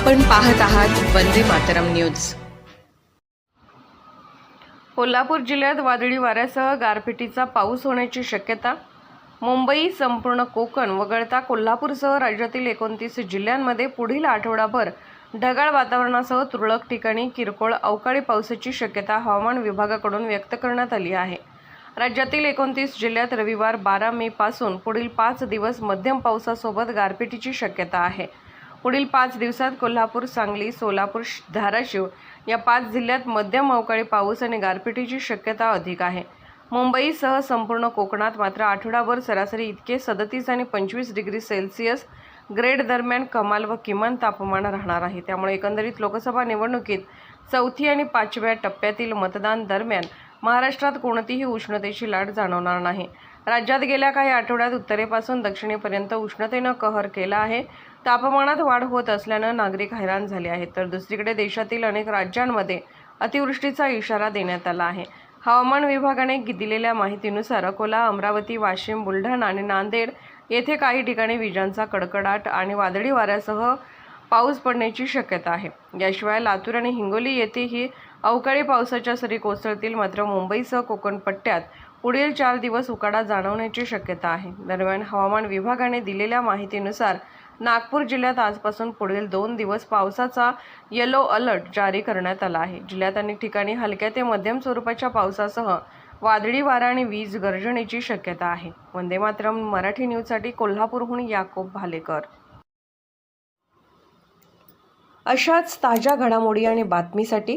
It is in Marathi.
आपण पाहत आहात वंदे मातरम न्यूज. कोल्हापूर जिल्ह्यात वादळी वाऱ्यासह गारपिटीचा पाऊस होण्याची शक्यता. मुंबई संपूर्ण कोकण वगळता कोल्हापूरसह राज्यातील एकोणतीस जिल्ह्यांमध्ये पुढील आठवडाभर ढगाळ वातावरणासह तुरळक ठिकाणी किरकोळ अवकाळी पावसाची शक्यता हवामान विभागाकडून व्यक्त करण्यात आली आहे. राज्यातील एकोणतीस जिल्ह्यात रविवार बारा मे पासून पुढील पाच दिवस मध्यम पावसासोबत गारपिटीची शक्यता आहे. पुढील पाच दिवसात कोल्हापूर सांगली सोलापूर श- धाराशिव या पाच जिल्ह्यात मध्यम अवकाळी पाऊस आणि गारपिटीची शक्यता अधिक आहे. मुंबईसह संपूर्ण कोकणात मात्र आठवडाभर सरासरी इतके सदतीस आणि पंचवीस डिग्री सेल्सिअस ग्रेड दरम्यान कमाल व किमान तापमान राहणार आहे. त्यामुळे एकंदरीत लोकसभा निवडणुकीत चौथी आणि पाचव्या टप्प्यातील मतदान दरम्यान महाराष्ट्रात कोणतीही उष्णतेची लाट जाणवणार नाही. राज्यात गेल्या काही आठवड्यात उत्तरेपासून दक्षिणेपर्यंत उष्णतेनं कहर केला आहे. तापमानात वाढ होत असल्यानं नागरिक हैराण झाले आहेत. तर दुसरीकडे देशातील अनेक राज्यांमध्ये अतिवृष्टीचा इशारा देण्यात आला आहे. हवामान विभागाने दिलेल्या माहितीनुसार अकोला अमरावती वाशिम बुलढाणा आणि नांदेड येथे काही ठिकाणी विजांचा कडकडाट आणि वादळी वाऱ्यासह पाऊस पडण्याची शक्यता आहे. याशिवाय लातूर आणि हिंगोली येथेही अवकाळी पावसाच्या सरी कोसळतील. मात्र मुंबईसह कोकण पट्ट्यात पुढील चार दिवस उकाडा जाणवण्याची शक्यता आहे. दरम्यान हवामान विभागाने दिलेल्या माहितीनुसार नागपूर जिल्ह्यात आजपासून पुढील दोन दिवस पावसाचा येलो अलर्ट जारी करण्यात आला आहे. जिल्ह्यात अनेक ठिकाणी हलक्या ते मध्यम स्वरूपाच्या पावसासह वादळी वारा आणि वीज गर्जनेची शक्यता आहे. वंदे मातरम मराठी न्यूजसाठी कोल्हापूरहून याकोब भालेकर. अशाच ताज्या घडामोडी आणि बातमीसाठी